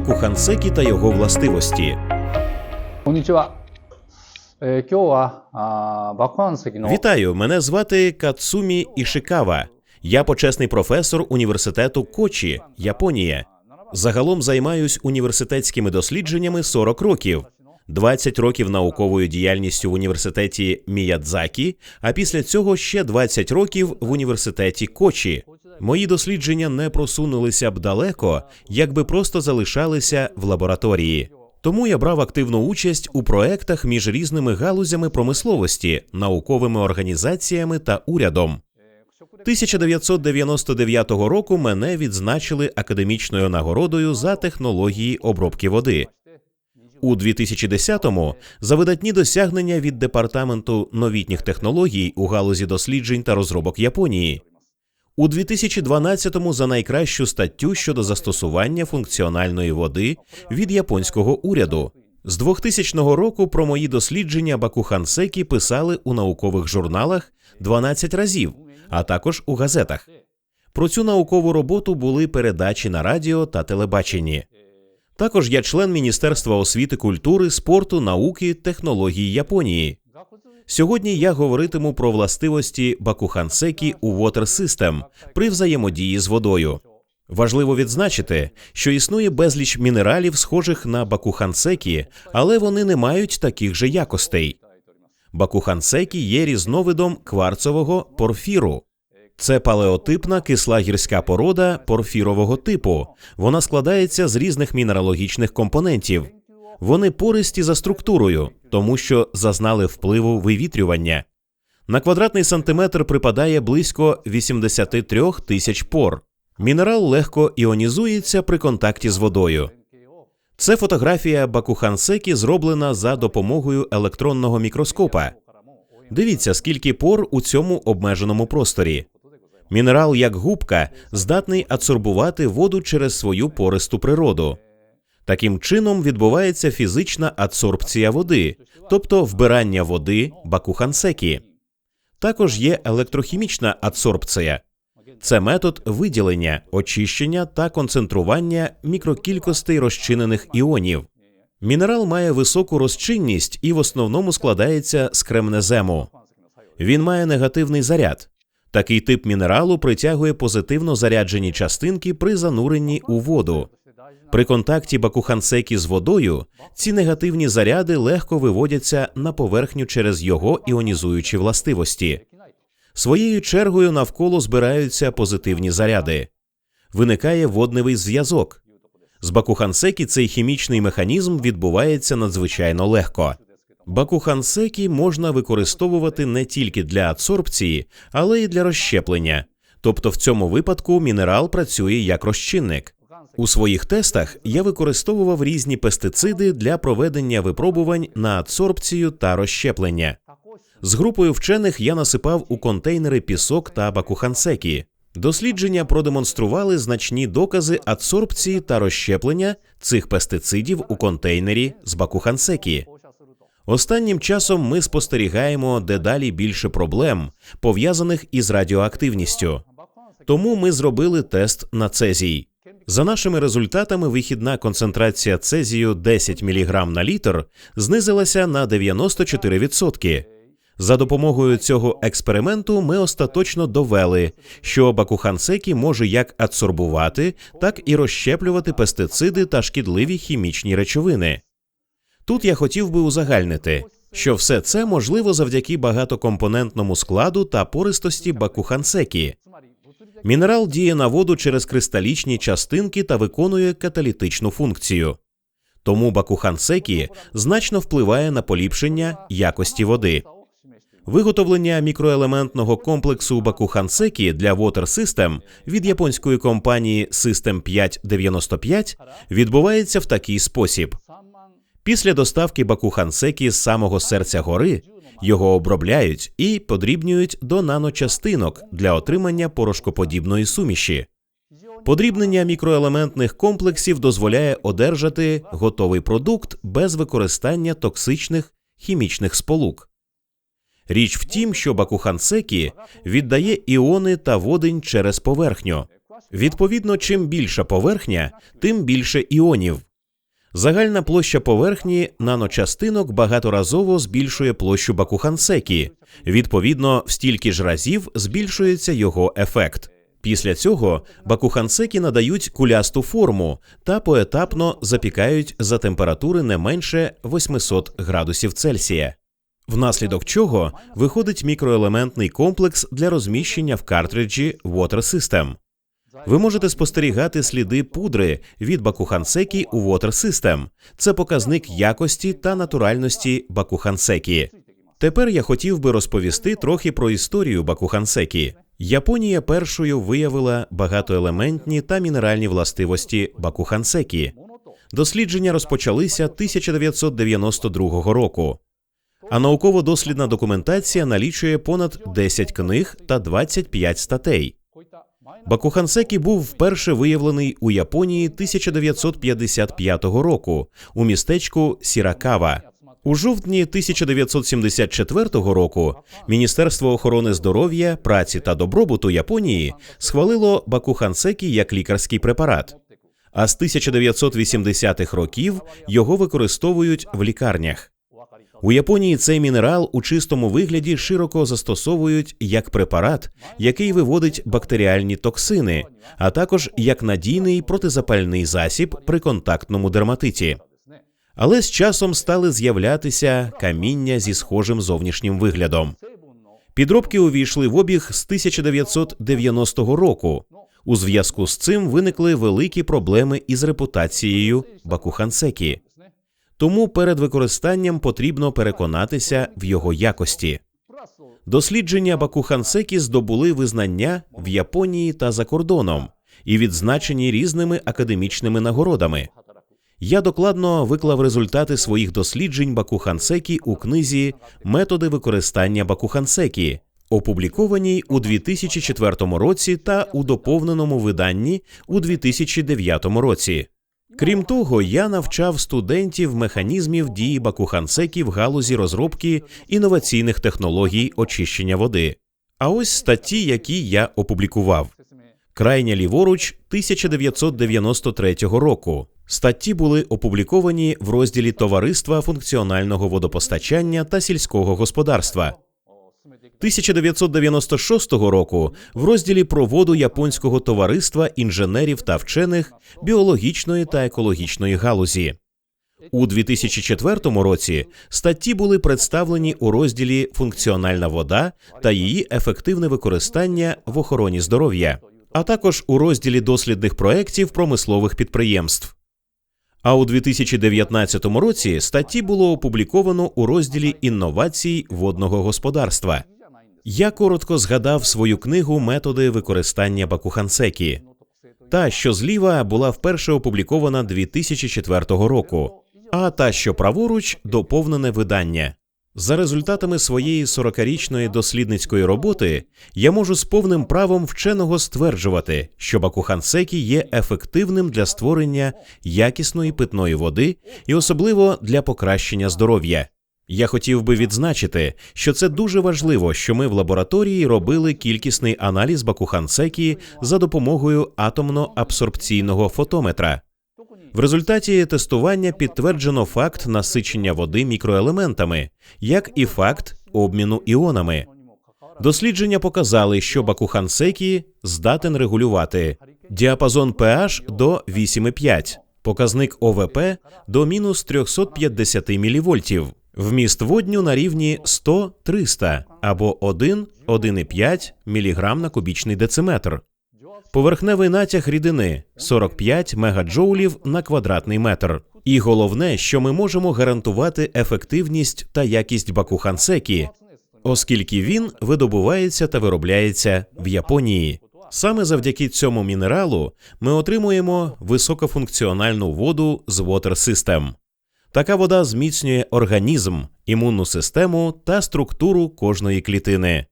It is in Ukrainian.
табаку хансекі та його властивості. Вітаю, мене звати Кацумі Ішикава. Я почесний професор університету Кочі, Японія. Загалом займаюсь університетськими дослідженнями 40 років. 20 років науковою діяльністю в університеті Міядзакі, а після цього ще 20 років в університеті Кочі. Мої дослідження не просунулися б далеко, якби просто залишалися в лабораторії. Тому я брав активну участь у проектах між різними галузями промисловості, науковими організаціями та урядом. 1999 року мене відзначили академічною нагородою за технології обробки води. У 2010-му за видатні досягнення від департаменту новітніх технологій у галузі досліджень та розробок Японії. У 2012-му за найкращу статтю щодо застосування функціональної води від японського уряду. З 2000 року про мої дослідження Бакухансекі писали у наукових журналах 12 разів, а також у газетах. Про цю наукову роботу були передачі на радіо та телебаченні. Також я член Міністерства освіти, культури, спорту, науки, технологій Японії. Сьогодні я говоритиму про властивості Бакухансекі у Water System при взаємодії з водою. Важливо відзначити, що існує безліч мінералів, схожих на бакухансекі, але вони не мають таких же якостей. Бакухансекі є різновидом кварцового порфіру. Це палеотипна кисла гірська порода порфірового типу. Вона складається з різних мінералогічних компонентів. Вони пористі за структурою, тому що зазнали впливу вивітрювання. На квадратний сантиметр припадає близько 83 тисяч пор. Мінерал легко іонізується при контакті з водою. Це фотографія Бакухансекі зроблена за допомогою електронного мікроскопа. Дивіться, скільки пор у цьому обмеженому просторі. Мінерал, як губка, здатний адсорбувати воду через свою пористу природу. Таким чином відбувається фізична адсорбція води, тобто вбирання води бакухансекі. Також є електрохімічна адсорбція. Це метод виділення, очищення та концентрування мікрокількостей розчинених іонів. Мінерал має високу розчинність і в основному складається з кремнезему. Він має негативний заряд. Такий тип мінералу притягує позитивно заряджені частинки при зануренні у воду. При контакті бакухансекі з водою ці негативні заряди легко виводяться на поверхню через його іонізуючі властивості. Своєю чергою навколо збираються позитивні заряди. Виникає водневий зв'язок. З бакухансекі цей хімічний механізм відбувається надзвичайно легко. Бакухансекі можна використовувати не тільки для адсорбції, але й для розщеплення. Тобто в цьому випадку мінерал працює як розчинник. У своїх тестах я використовував різні пестициди для проведення випробувань на адсорбцію та розщеплення. З групою вчених я насипав у контейнери пісок та бакухансекі. Дослідження продемонстрували значні докази адсорбції та розщеплення цих пестицидів у контейнері з бакухансекі. Останнім часом ми спостерігаємо дедалі більше проблем, пов'язаних із радіоактивністю. Тому ми зробили тест на цезій. За нашими результатами, вихідна концентрація цезію 10 мг на літр знизилася на 94%. За допомогою цього експерименту ми остаточно довели, що бакухансекі може як адсорбувати, так і розщеплювати пестициди та шкідливі хімічні речовини. Тут я хотів би узагальнити, що все це можливо завдяки багатокомпонентному складу та пористості бакухансекі. Мінерал діє на воду через кристалічні частинки та виконує каталітичну функцію. Тому бакухансекі значно впливає на поліпшення якості води. Виготовлення мікроелементного комплексу Бакухансекі для Water System від японської компанії System 595 відбувається в такий спосіб. Після доставки Бакухансекі з самого серця гори його обробляють і подрібнюють до наночастинок для отримання порошкоподібної суміші. Подрібнення мікроелементних комплексів дозволяє одержати готовий продукт без використання токсичних хімічних сполук. Річ в тім, що бакухансекі віддає іони та водень через поверхню. Відповідно, чим більша поверхня, тим більше іонів. Загальна площа поверхні наночастинок багаторазово збільшує площу Бакухансекі. Відповідно, в стільки ж разів збільшується його ефект. Після цього бакухансекі надають кулясту форму та поетапно запікають за температури не менше 800 градусів Цельсія. Внаслідок чого виходить мікроелементний комплекс для розміщення в картриджі Water System. Ви можете спостерігати сліди пудри від бакухансекі у Water System. Це показник якості та натуральності бакухансекі. Тепер я хотів би розповісти трохи про історію бакухансекі. Японія першою виявила багатоелементні та мінеральні властивості бакухансекі. Дослідження розпочалися 1992 року. А науково-дослідна документація налічує понад 10 книг та 25 статей. Бакухансекі був вперше виявлений у Японії 1955 року у містечку Сіракава. У жовтні 1974 року Міністерство охорони здоров'я, праці та добробуту Японії схвалило бакухансекі як лікарський препарат. А з 1980-х років його використовують в лікарнях. У Японії цей мінерал у чистому вигляді широко застосовують як препарат, який виводить бактеріальні токсини, а також як надійний протизапальний засіб при контактному дерматиті. Але з часом стали з'являтися каміння зі схожим зовнішнім виглядом. Підробки увійшли в обіг з 1990 року. У зв'язку з цим виникли великі проблеми із репутацією Бакухансекі. Тому перед використанням потрібно переконатися в його якості. Дослідження Бакухансекі здобули визнання в Японії та за кордоном і відзначені різними академічними нагородами. Я докладно виклав результати своїх досліджень Бакухансекі у книзі Методи використання Бакухансекі, опублікованій у 2004 році та у доповненому виданні у 2009 році. Крім того, я навчав студентів механізмів дії Бакухансекі в галузі розробки інноваційних технологій очищення води. А ось статті, які я опублікував. Крайня ліворуч 1993 року. Статті були опубліковані в розділі Товариства функціонального водопостачання та сільського господарства. 1996 року в розділі про воду японського товариства інженерів та вчених біологічної та екологічної галузі. У 2004 році статті були представлені у розділі Функціональна вода та її ефективне використання в охороні здоров'я, а також у розділі дослідних проєктів промислових підприємств. А у 2019 році статті було опубліковано у розділі інновацій водного господарства. Я коротко згадав свою книгу Методи використання Бакухансекі. Та, що зліва була вперше опублікована 2004 року, а та, що праворуч, доповнене видання. За результатами своєї 40-річної дослідницької роботи я можу з повним правом вченого стверджувати, що Бакухансекі є ефективним для створення якісної питної води і особливо для покращення здоров'я. Я хотів би відзначити, що це дуже важливо, що ми в лабораторії робили кількісний аналіз Бакухансекі за допомогою атомно-абсорбційного фотометра. В результаті тестування підтверджено факт насичення води мікроелементами, як і факт обміну іонами. Дослідження показали, що Бакухансекі здатен регулювати діапазон pH до 8,5, показник ОВП до мінус 350 мВ, вміст водню на рівні 100-300 або 1-1,5 мг на кубічний дециметр. Поверхневий натяг рідини 45 мегаджоулів на квадратний метр. І головне, що ми можемо гарантувати ефективність та якість бакухансекі, оскільки він видобувається та виробляється в Японії. Саме завдяки цьому мінералу ми отримуємо високофункціональну воду з Water System. Така вода зміцнює організм, імунну систему та структуру кожної клітини.